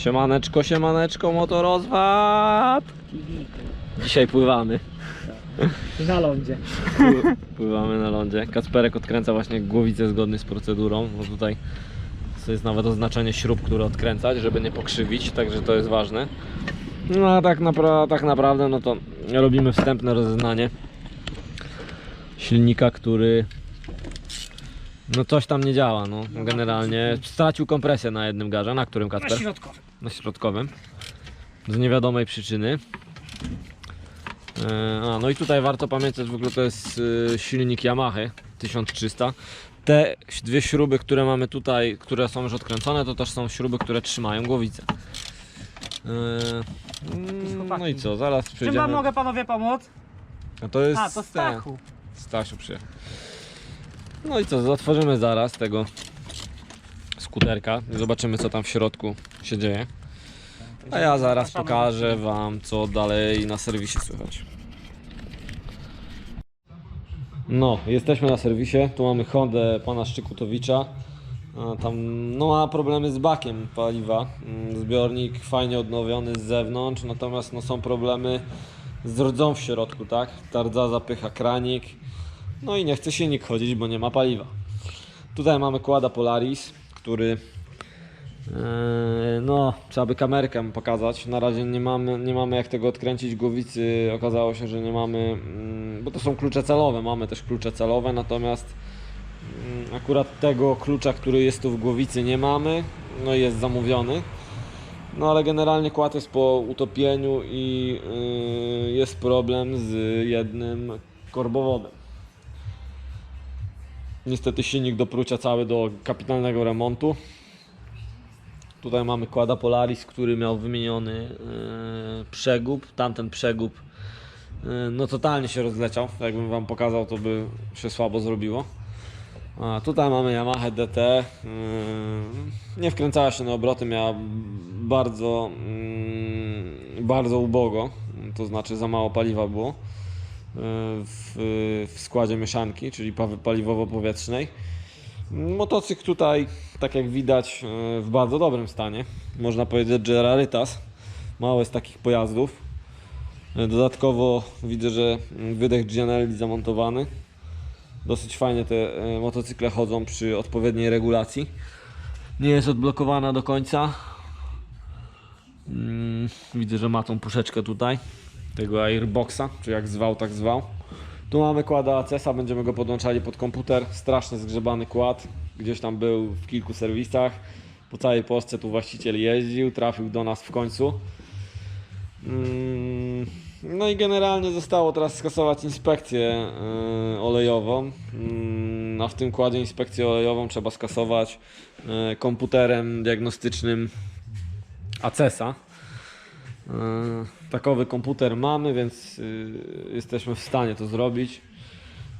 Siemaneczko, siemaneczko, motorozwad! Dzisiaj pływamy. Na lądzie. Pływamy na lądzie. Kacperek odkręca właśnie głowicę zgodnie z procedurą, bo tutaj jest nawet oznaczenie śrub, które odkręcać, żeby nie pokrzywić, także to jest ważne. No a tak, napra- tak naprawdę no to robimy wstępne rozeznanie silnika, który no coś tam nie działa, no generalnie stracił kompresję na jednym garze, na którym Na Kacper? środkowym. na środkowym z niewiadomej przyczyny. E, A, no i tutaj warto pamiętać, w ogóle to jest e, silnik Yamaha 1300. Te dwie śruby, które mamy tutaj, które są już odkręcone, to też są śruby, które trzymają głowicę. E, mm, No i co, zaraz Czym wam mogę panowie pomóc? A to jest A, to ten, Stachu. Stasiu przyjechał. No i co, otworzymy zaraz tego skuterka i zobaczymy co tam w środku się dzieje. A ja zaraz pokażę wam co dalej na serwisie słychać. No, jesteśmy na serwisie. Tu mamy Hondę pana Szczykutowicza. Tam no, ma problemy z bakiem paliwa. Mm, Zbiornik fajnie odnowiony z zewnątrz, natomiast no, są problemy z rdzą w środku, tak? Ta rdza zapycha kranik. No i nie chce silnik chodzić, bo nie ma paliwa. Tutaj mamy kłada Polaris, który Eee, No, trzeba by kamerkę pokazać. Na razie nie mamy, nie mamy jak tego odkręcić głowicy. Okazało się, że nie mamy, mm, bo to są klucze celowe. Mamy też klucze celowe, natomiast mm, akurat tego klucza, który jest tu w głowicy nie mamy. No jest zamówiony. No ale generalnie kład jest po utopieniu i yy, jest problem z jednym korbowodem. Niestety silnik do prucia cały do kapitalnego remontu. Tutaj mamy kłada Polaris, który miał wymieniony yy, przegub. Tamten przegub yy, no totalnie się rozleciał. Jakbym wam pokazał, to by się słabo zrobiło. A tutaj mamy Yamaha DT. Yy, nie wkręcała się na obroty, miała bardzo, yy, bardzo ubogo. To znaczy za mało paliwa było w, w składzie mieszanki, czyli pa- paliwowo-powietrznej. Motocykl tutaj, tak jak widać, e, w bardzo dobrym stanie. Można powiedzieć, że rarytas. Mało jest takich pojazdów. E, Dodatkowo widzę, że wydech Gianelli zamontowany. Dosyć fajnie te e, motocykle chodzą przy odpowiedniej regulacji. Nie jest odblokowana do końca. Mm, Widzę, że ma tą puszeczkę tutaj. Tego airboxa, czy jak zwał, tak zwał. Tu mamy kłada ACS-a, będziemy go podłączali pod komputer. Strasznie zgrzebany kład. Gdzieś tam był w kilku serwisach. Po całej Polsce tu właściciel jeździł, trafił do nas w końcu. Mm, No i generalnie zostało teraz skasować inspekcję yy, olejową. Mm, A w tym kładzie inspekcję olejową trzeba skasować yy, komputerem diagnostycznym ACES-a. Yy, Takowy komputer mamy, więc yy, jesteśmy w stanie to zrobić.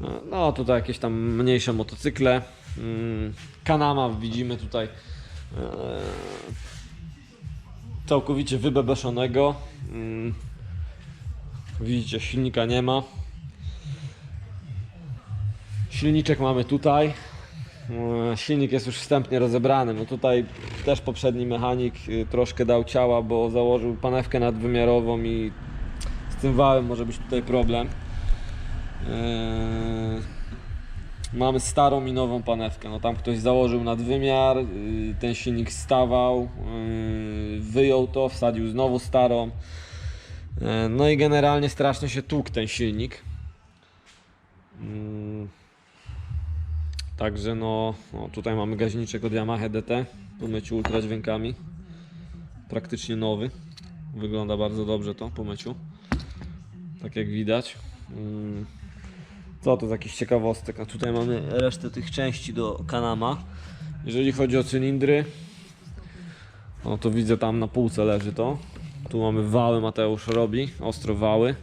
Yy, No tutaj jakieś tam mniejsze motocykle. Yy, Kanama widzimy tutaj yy, całkowicie wybebeszonego. Yy, Widzicie, silnika nie ma. Silniczek mamy tutaj. E, Silnik jest już wstępnie rozebrany. No tutaj też poprzedni mechanik y, troszkę dał ciała, bo założył panewkę nadwymiarową i z tym wałem może być tutaj problem. E, Mamy starą i nową panewkę. No tam ktoś założył nadwymiar, y, ten silnik stawał, y, wyjął to, wsadził znowu starą. E, No i generalnie strasznie się tłukł ten silnik. Także no, no tutaj mamy gaźniczek od Yamaha DT po myciu ultradźwiękami. Praktycznie nowy. Wygląda bardzo dobrze to po myciu. Tak jak widać. Mm. Co to z jakichś ciekawostek? A tutaj mamy resztę tych części do Kanama. Jeżeli chodzi o cylindry, no to widzę tam na półce leży to. Tu mamy wały, Mateusz robi, ostro wały.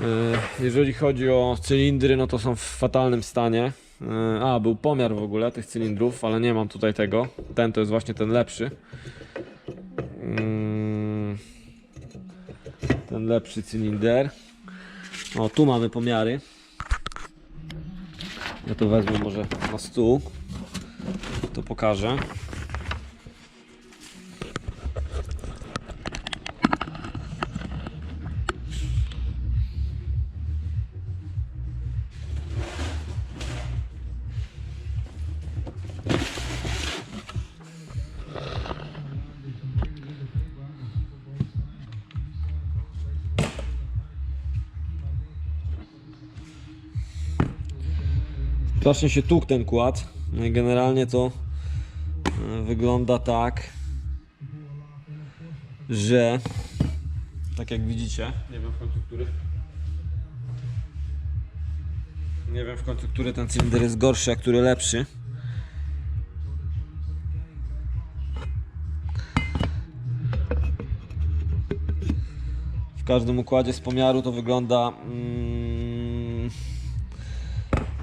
E, Jeżeli chodzi o cylindry, no to są w fatalnym stanie. E, A, był pomiar w ogóle tych cylindrów, ale nie mam tutaj tego. Ten to jest właśnie ten lepszy. Mm, Ten lepszy cylinder. O, tu mamy pomiary. Ja to wezmę może na stół. To pokażę. Strasznie się tuk ten kład. No i generalnie to e, wygląda tak, że tak jak widzicie, nie wiem w końcu który nie wiem w końcu który ten cylinder jest gorszy, a który lepszy. W każdym układzie z pomiaru to wygląda mm,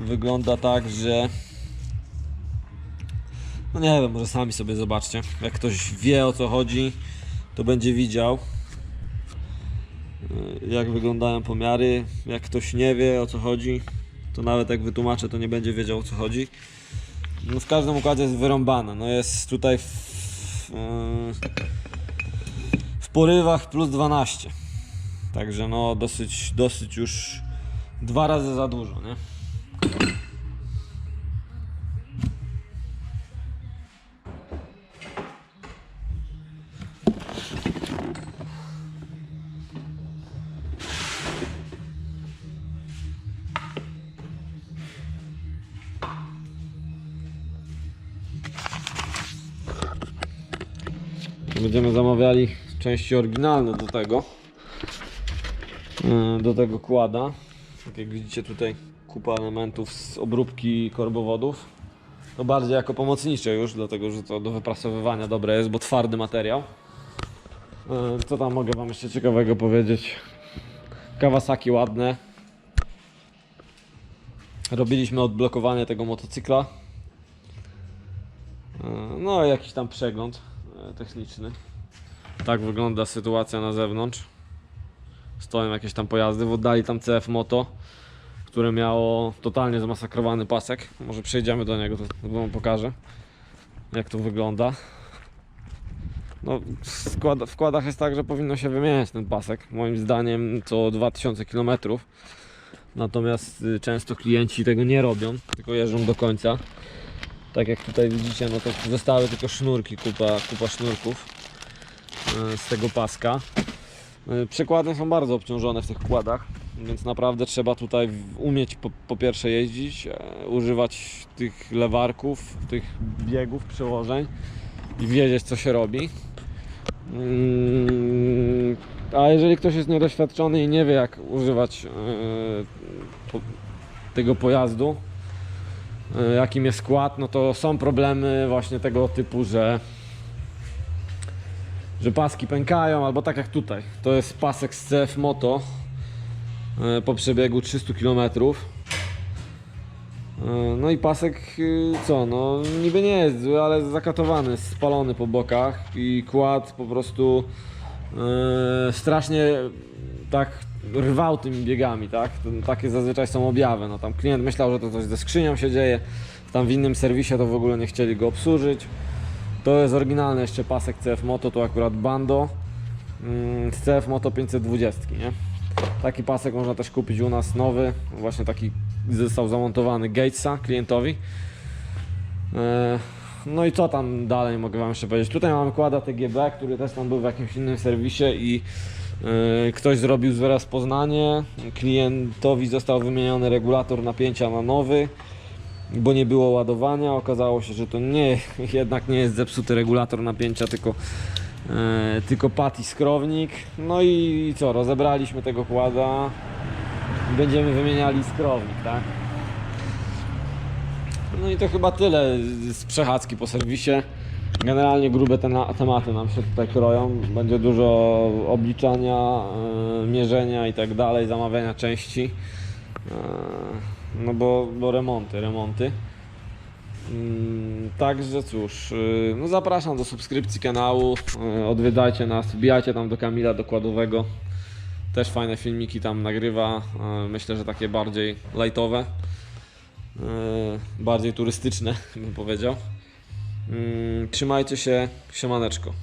wygląda tak, że no nie wiem, może sami sobie zobaczcie. Jak ktoś wie o co chodzi, to będzie widział y, jak wyglądają pomiary. Jak ktoś nie wie o co chodzi, to nawet jak wytłumaczę, to nie będzie wiedział o co chodzi. No w każdym układzie jest wyrąbane. No jest tutaj w, yy, w porywach plus 12. Także no dosyć, dosyć już dwa razy za dużo, nie? Będziemy zamawiali części oryginalne do tego. Yy, Do tego kłada. Tak jak widzicie tutaj kupa elementów z obróbki korbowodów. To bardziej jako pomocnicze już, dlatego że to do wyprasowywania dobre jest, bo twardy materiał. Yy, Co tam mogę wam jeszcze ciekawego powiedzieć? Kawasaki ładne. Robiliśmy odblokowanie tego motocykla. Yy, No jakiś tam przegląd e, techniczny. Tak wygląda sytuacja na zewnątrz. Stoją jakieś tam pojazdy. W oddali tam CF Moto, które miało totalnie zmasakrowany pasek. Może przejdziemy do niego, to wam pokażę jak to wygląda. No, w skład- w wkładach jest tak, że powinno się wymieniać ten pasek. Moim zdaniem co 2000 km. Natomiast y, często klienci tego nie robią, tylko jeżdżą do końca. Tak jak tutaj widzicie, no to zostały tylko sznurki, kupa, kupa sznurków y, z tego paska. Y, Przekłady są bardzo obciążone w tych kładach, więc naprawdę trzeba tutaj umieć po, po pierwsze jeździć, e, używać tych lewarków, tych biegów, przełożeń i wiedzieć co się robi. Mm, A jeżeli ktoś jest niedoświadczony i nie wie jak używać e, tego pojazdu, e, jakim jest skład, no to są problemy właśnie tego typu, że że paski pękają, albo tak jak tutaj. To jest pasek z CF Moto po przebiegu 300 km. E, No i pasek y, co, no niby nie jest zły, ale zakatowany, spalony po bokach i kład po prostu e, strasznie tak rwał tymi biegami, tak? Takie zazwyczaj są objawy. No tam klient myślał, że to coś ze skrzynią się dzieje, tam w innym serwisie to w ogóle nie chcieli go obsłużyć. To jest oryginalny jeszcze pasek CF Moto, to akurat Bando mm, z CF Moto 520, nie? Taki pasek można też kupić u nas nowy, właśnie taki został zamontowany Gatesa klientowi. E, No i co tam dalej mogę wam jeszcze powiedzieć? Tutaj mamy kłada TGB, który też tam był w jakimś innym serwisie i e, ktoś zrobił złe rozpoznanie. Klientowi został wymieniony regulator napięcia na nowy bo nie było ładowania. Okazało się, że to nie, jednak nie jest zepsuty regulator napięcia, tylko, tylko pad i skrownik. No i co, rozebraliśmy tego kłada. Będziemy wymieniali skrownik, tak? No i to chyba tyle z przechadzki po serwisie. Generalnie grube te na- tematy nam się tutaj kroją. Będzie dużo obliczania, e, mierzenia i tak dalej, zamawiania części. E, No bo, bo remonty, remonty. Mm, Także cóż, y, no zapraszam do subskrypcji kanału, y, odwiedzajcie nas, wbijajcie tam do Kamila Dokładowego. Też fajne filmiki tam nagrywa, y, myślę, że takie bardziej lightowe, bardziej turystyczne bym powiedział. Mm, Trzymajcie się, siemaneczko.